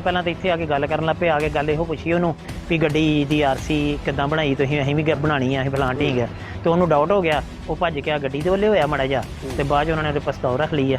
ਪਹਿਲਾਂ ਤਾਂ ਇੱਥੇ ਆ ਕੇ ਗੱਲ ਕਰਨ ਲੱਗ ਪਏ ਆ ਕੇ ਗੱਲ ਇਹੋ ਪੁੱਛੀ ਉਹਨੂੰ ਵੀ ਗੱਡੀ ਦੀ ਆਰਸੀ ਕਿੱਦਾਂ ਬਣਾਈ, ਤੁਸੀਂ ਅਸੀਂ ਵੀ ਗ- ਬਣਾਣੀ ਆ, ਅਸੀਂ ਫਲਾਂ ਠੀਕ ਆ। ਤੇ ਉਹਨੂੰ ਡਾਊਟ ਹੋ ਗਿਆ, ਉਹ ਭੱਜ ਕੇ ਆ ਗੱਡੀ ਦੇ ਵੱਲੇ ਹੋਇਆ ਮੜਾ ਜਾ ਤੇ ਬਾਅਦ 'ਚ ਉਹਨਾਂ ਨੇ ਉਹਦੇ ਪਿਸਤੌਲ ਰੱਖ ਲਈ ਆ।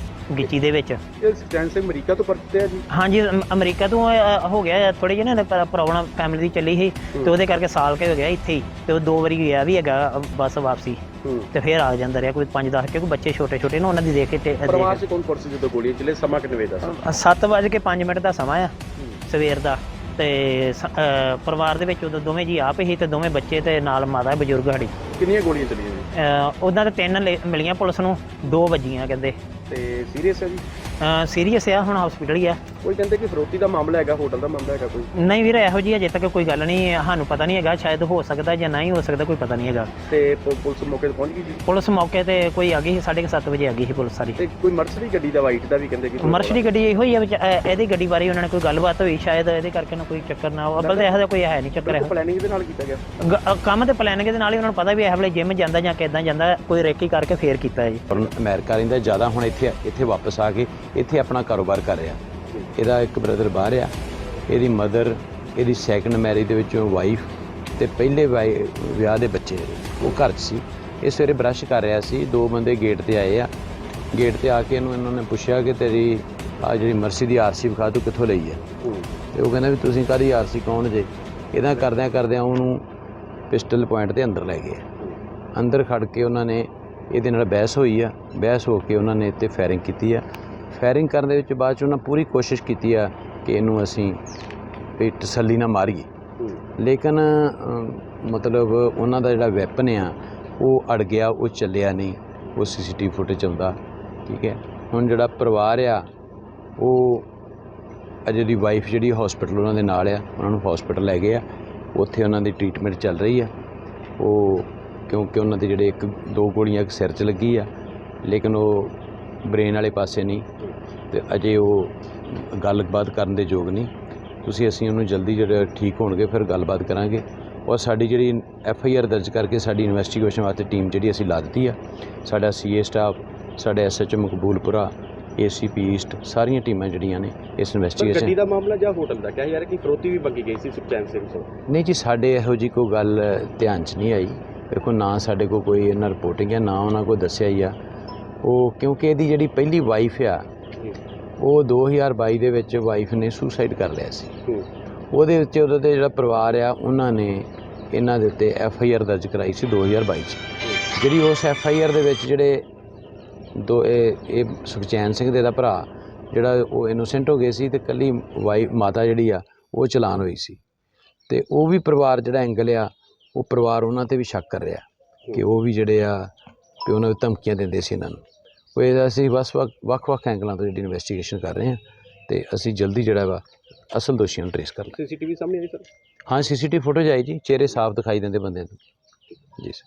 ਗਿੱਚੀ ਦੇ ਵਿੱਚ। ਇਹ ਸਿੰਘ ਅਮਰੀਕਾ ਤੋਂ ਪਰਤੇ ਆ ਜੀ। ਹਾਂਜੀ ਅਮ- ਅਮਰੀਕਾ ਤੋਂ ਅ, ਹੋ ਗਿਆ ਥੋੜੀ ਜਿਹੀ ਨਾ ਪ੍ਰੋਬਲਮ ਫੈਮਿਲੀ ਦੀ ਚੱਲੀ ਸੀ। ਤੇ ਉਹਦੇ ਕਰਕੇ ਸਾਲ ਕੇ ਹੋ ਗਿਆ ਇੱਥੇ ਹੀ। ਤੇ ਉਹ ਦੋ ਵਾਰੀ ਗਿਆ ਵੀ ਹੈਗਾ ਅ, ਬੱਸ ਵਾਪਸੀ। ਹੂੰ। ਤੇ ਫਿਰ ਆ ਜਾਂਦਾ ਰਿਹਾ ਕੋਈ 5-10 ਕਿਉਂਕਿ ਬੱਚੇ ਛੋਟੇ ਛੋਟੇ ਨੇ ਉਹਨਾਂ ਦੀ ਦੇਖ ਕੇ ਤੇ ਪਰਿਵਾਰ 'ਚ ਕੌਣ ਕੌਣ ਸੀ ਜਦੋਂ ਗੋਲੀਆਂ ਚੱਲੇ ਸਮਾਂ ਕਿੰਨੇ ਵਜੇ ਦਾ ਸੀ? 7 ਵਜੇ ਕੇ 5 ਮਿੰਟ ਦਾ ਸਮਾਂ ਆ ਸਵੇਰ ਦਾ। ਤੇ ਸ- ਅ, ਪਰਿਵਾਰ ਦੇ ਵਿੱਚ ਉਦੋਂ ਦੋਵੇਂ ਜੀ ਆਪ ਹੀ ਤੇ ਦੋਵੇਂ ਬੱਚੇ ਤੇ ਨਾਲ ਮਾਤਾ ਬਜ਼ੁਰਗ ਸਾਡੀ। ਕਿੰਨੀਆਂ ਗੋਲੀਆਂ ਚੱਲੀਆਂ ਜੀ ਉਹਨਾਂ ਦੇ ਤਿੰਨ ਲੇ- ਮਿਲੀਆਂ ਪੁਲਿਸ ਨੂੰ ਦੋ ਵੱਜੀਆਂ ਕਹਿੰਦੇ। ਤੇ ਸੀਰੀਅਸ ਹੈ ਜੀ? ਸੀਰੀਅਸ ਆ ਹੁਣ ਹਸਪੀਟਲ ਹੀ ਆ। ਕੋਈ ਕਹਿੰਦੇ ਕਿ ਫਰੋਤੀ ਦਾ ਮਾਮਲਾ ਹੈਗਾ ਹੋਟਲ ਦਾ ਮਾਮਲਾ ਹੈਗਾ ਕੋਈ? ਨਹੀਂ ਵੀਰ ਇਹੋ ਜੀ ਅਜੇ ਤੱਕ ਕੋਈ ਗੱਲ ਨਹੀਂ ਸਾਨੂੰ ਪਤਾ ਨਹੀਂ ਹੈਗਾ ਸ਼ਾਇਦ ਹੋ ਸਕਦਾ ਜਾਂ ਨਹੀਂ ਹੋ ਸਕਦਾ ਕੋਈ ਪਤਾ ਨਹੀਂ ਹੈਗਾ। ਤੇ ਪੁ- ਪੁਲਿਸ ਮੌਕੇ ਤੇ ਪਹੁੰਚ ਗਈ ਜੀ? ਪੁਲਿਸ ਮੌਕੇ ਤੇ ਕੋਈ ਆ ਗਈ ਸੀ 7:30 ਵਜੇ ਆ ਗਈ ਸੀ ਪੁਲਿਸ ਸਾਰੀ। ਤੇ ਕੋਈ ਮਰਸਰੀ ਗੱਡੀ ਦਾ ਵਾਈਟ ਦਾ ਵੀ ਕਹਿੰਦੇ ਕਿ ਕੋਈ ਮਰਸ਼ਡੀ ਗੱਡੀ ਇਹੋ ਹੀ ਆ ਵਿੱਚ ਇਹਦੀ ਗੱਡੀ ਬਾਰੇ ਉਹਨਾਂ ਨੇ ਕੋਈ ਗੱਲਬਾਤ ਹੋਈ ਸ਼ਾਇਦ ਇਹਦੇ ਕਰਕੇ ਨਾ ਕੋਈ ਚੱਕਰ ਨਾ ਹੋ ਅਬਲ ਤਾਂ ਇਹੋ ਜਿਹਾ ਕੋਈ ਹੈ ਨਹੀਂ ਚੱਕਰ ਇਹੋ। ਪਲੈਨਿੰਗ ਦੇ ਨਾਲ ਕੀਤਾ ਗਿਆ। ਗ- ਅ, ਕੰਮ ਤੇ ਪਲਾਨਿੰਗ ਦੇ ਨਾਲ ਹੀ ਉਹਨਾਂ ਨੂੰ ਪਤਾ ਵੀ ਇਹ ਵੇਲੇ ਜਿਮ ਜਾਂਦਾ ਜਾਂ ਕਿਦਾਂ ਜਾਂਦਾ ਕੋਈ ਰੇਕੀ ਕਰਕੇ ਫੇਰ ਕੀਤਾ ਹੈ ਜੀ। ਪਰ ਅਮਰੀਕਾ ਰਹਿੰਦਾ ਜ਼ਿਆਦਾ ਹੁਣ ਇੱਥੇ ਇੱਥੇ ਵਾਪਸ ਆ ਕੇ ਇੱਥੇ ਆਪਣਾ ਕਾਰੋਬਾਰ ਕਰ ਰਿਹਾ। ਇਹਦਾ ਇੱਕ ਬ੍ਰਦਰ ਬਾਹਰ ਆ। ਇਹਦੀ ਮਦਰ ਇਹਦੀ ਸੈਕੰਡ ਮੈਰਿਜ ਦੇ ਵਿੱਚੋਂ ਵਾਈਫ ਤੇ ਪਹਿਲੇ ਵਿਆਹ ਦੇ ਬੱਚੇ ਉਹ ਘਰ 'ਚ ਸੀ। ਇਹ ਸਵੇਰੇ ਬ੍ਰਸ਼ ਕਰ ਰਿਹਾ ਸੀ। ਦੋ ਬੰਦੇ ਗੇਟ ਤੇ ਆਏ ਆ। ਗੇਟ ਤੇ ਆ ਕੇ ਇਹਨੂੰ ਇਹਨਾਂ ਨੇ ਪੁੱਛਿਆ ਕਿ ਤੇਰੀ ਆ ਜਿਹੜੀ ਮਰਸੀ ਦੀ ਆਰਸੀ ਵਿਖਾ ਤੂੰ ਕਿੱਥੋਂ ਲਈ ਆ? ਤੇ ਉਹ ਕਹਿੰਦਾ ਵੀ ਤੁਸੀਂ ਕਾਹਦੀ ਆਰਸੀ ਕੌਣ ਜੇ? ਇਹਦਾ ਕਰਦਿਆਂ ਕਰਦਿਆਂ ਉਹਨੂੰ ਪਿਸਟਲ ਪੁਆਇੰਟ ਤੇ ਅੰਦਰ ਲੈ ਗਏ। ਅੰਦਰ ਖੜ ਕੇ ਉਹਨਾਂ ਨੇ ਇਹਦੇ ਨਾਲ ਬਹਿਸ ਹੋਈ ਆ। ਬਹਿਸ ਹੋ ਕੇ ਉਹਨਾਂ ਨੇ ਇੱਥੇ ਫਾਇਰਿੰਗ ਕੀਤੀ ਆ। ਫਾਇਰਿੰਗ ਕਰਨ ਦੇ ਵਿੱਚ ਬਾਅਦ ਚ ਉਹਨਾਂ ਪੂਰੀ ਕੋਸ਼ਿਸ਼ ਕੀਤੀ ਆ ਕਿ ਇਹਨੂੰ ਅਸੀਂ ਵੀ ਤਸੱਲੀ ਨਾਲ ਮਾਰੀਏ। ਲੇਕਿਨ ਮਤਲਬ ਉਹਨਾਂ ਦਾ ਜਿਹੜਾ ਵੈਪਨ ਆ ਉਹ ਅੜ ਗਿਆ ਉਹ ਚੱਲਿਆ ਨਹੀਂ। ਉਹ ਸੀਸੀਟੀਵੀ ਫੁਟੇਜ ਆਉਂਦਾ ਠੀਕ ਹੈ? ਹੁਣ ਜਿਹੜਾ ਪਰਿਵਾਰ ਆ ਉਹ ਅਜੇ ਦੀ ਵਾਈਫ ਜਿਹੜੀ ਹਸਪੀਟਲ ਉਹਨਾਂ ਦੇ ਨਾਲ ਆ ਉਹਨਾਂ ਨੂੰ ਹਸਪੀਟਲ ਲੈ ਗਏ ਆ। ਉੱਥੇ ਉਹਨਾਂ ਦੀ ਟ੍ਰੀਟਮੈਂਟ ਚੱਲ ਰਹੀ ਆ। ਉਹ ਕਿਉਂਕਿ ਉਹਨਾਂ ਦੇ ਜਿਹੜੇ ਇੱਕ ਦੋ ਗੋਲੀਆਂ ਇੱਕ ਸਿਰ 'ਚ ਲੱਗੀ ਆ ਲੇਕਿਨ ਉਹ ਬ੍ਰੇਨ ਵਾਲੇ ਪਾਸੇ ਨਹੀਂ ਤੇ ਅਜੇ ਉਹ ਗੱਲਬਾਤ ਕਰਨ ਦੇ ਯੋਗ ਨਹੀਂ। ਤੁਸੀਂ ਅਸੀਂ ਉਹਨੂੰ ਜਲਦੀ ਜਿਹੜਾ ਠੀਕ ਹੋਣਗੇ ਫਿਰ ਗੱਲਬਾਤ ਕਰਾਂਗੇ। ਔਰ ਸਾਡੀ ਜਿਹੜੀ ਐਫ ਆਈ ਆਰ ਦਰਜ ਕਰਕੇ ਸਾਡੀ ਇਨਵੈਸਟੀਗੇਸ਼ਨ ਵਾਸਤੇ ਟੀਮ ਜਿਹੜੀ ਅਸੀਂ ਲਾ ਦਿੱਤੀ ਆ ਸਾਡਾ ਸੀ ਏ ਸਟਾਫ ਸਾਡੇ S H Maqboolpura ACP east ਸਾਰੀਆਂ ਟੀਮਾਂ ਜਿਹੜੀਆਂ ਨੇ ਇਸ ਇਨਵੈਸਟੀਗੇਸ਼ਨ ਗੱਡੀ ਦਾ ਮਾਮਲਾ ਜਾਂ ਹੋਟਲ ਦਾ? ਕਿਹਾ ਯਾਰ ਕਿ ਫਰੋਤੀ ਵੀ ਮੰਗੀ ਗਈ ਸੀ ਸੁਖਚੈਨ ਸਿੰਘ ਤੋਂ? ਨਹੀਂ ਜੀ ਸਾਡੇ ਇਹੋ ਜੀ ਕੋਈ ਗੱਲ ਧਿਆਨ 'ਚ ਨਹੀਂ ਆਈ। ਦੇਖੋ ਨਾ ਸਾਡੇ ਕੋਲ ਕੋਈ ਇਹਨਾਂ ਰਿਪੋਰਟਿੰਗ ਹੈ ਨਾ ਉਹਨਾਂ ਕੋਲ ਦੱਸਿਆ ਹੀ ਆ। ਉਹ ਕਿਉਂਕਿ ਇਹਦੀ ਜਿਹੜੀ ਪਹਿਲੀ ਵਾਈਫ ਆ ਉਹ 2022 ਦੇ ਵਿੱਚ ਵਾਈਫ ਨੇ ਸੁਸਾਈਡ ਕਰ ਲਿਆ ਸੀ। ਉਹਦੇ ਵਿੱਚ ਉਹਦਾ ਤੇ ਜਿਹੜਾ ਪਰਿਵਾਰ ਆ ਉਹਨਾਂ ਨੇ ਇਹਨਾਂ ਦੇ ਉੱਤੇ ਐਫ ਆਈ ਆਰ ਦਰਜ ਕਰਾਈ ਸੀ 2022 ਚ। ਜਿਹੜੀ ਉਸ ਐਫ ਆਈ ਆਰ ਦੇ ਵਿੱਚ ਜਿਹੜੇ ਦੋ ਇਹ ਇਹ ਸੁਖਚੈਨ ਸਿੰਘ ਦੇ ਦਾ ਭਰਾ ਜਿਹੜਾ ਉਹ ਇਨੋਸੈਂਟ ਹੋ ਗਏ ਸੀ ਤੇ ਕੱਲੀ ਵਾਈ ਮਾਤਾ ਜਿਹੜੀ ਆ ਉਹ ਚਲਾਨ ਹੋਈ ਸੀ। ਤੇ ਉਹ ਵੀ ਪਰਿਵਾਰ ਜਿਹੜਾ ਐਂਗਲ ਆ ਉਹ ਪਰਿਵਾਰ ਉਹਨਾਂ ਤੇ ਵੀ ਸ਼ੱਕ ਕਰ ਰਿਹਾ ਕਿ ਉਹ ਵੀ ਜਿਹੜੇ ਆ ਕਿ ਉਹਨਾਂ ਨੂੰ ਧਮਕੀਆਂ ਦਿੰਦੇ ਸੀ ਇਹਨਾਂ ਨੂੰ। ਇਹਦਾ ਅਸੀਂ ਬਸ ਵੱਖ- ਵੱਖ-ਵੱਖ ਐਂਗਲਾਂ ਤੋਂ ਜਿਹੜੀ ਇਨਵੈਸਟੀਗੇਸ਼ਨ ਕਰ ਰਹੇ ਹਾਂ ਤੇ ਅਸੀਂ ਜਲਦੀ ਜਿਹੜਾ ਵਾ ਅਸਲ ਦੋਸ਼ੀਆਂ ਨੂੰ ਟ੍ਰੇਸ ਕਰ ਲਾਂਗੇ ਸੀਸੀਟੀਵੀ ਸਾਹਮਣੇ ਆਈ ਸਰ? ਹਾਂ ਸੀਸੀਟੀਵੀ ਫੁਟੇਜ ਆਈ ਜੀ ਚਿਹਰੇ ਸਾਫ਼ ਦਿਖਾਈ ਦਿੰਦੇ ਬੰਦੇ ਨੂੰ। ਜੀ ਸਰ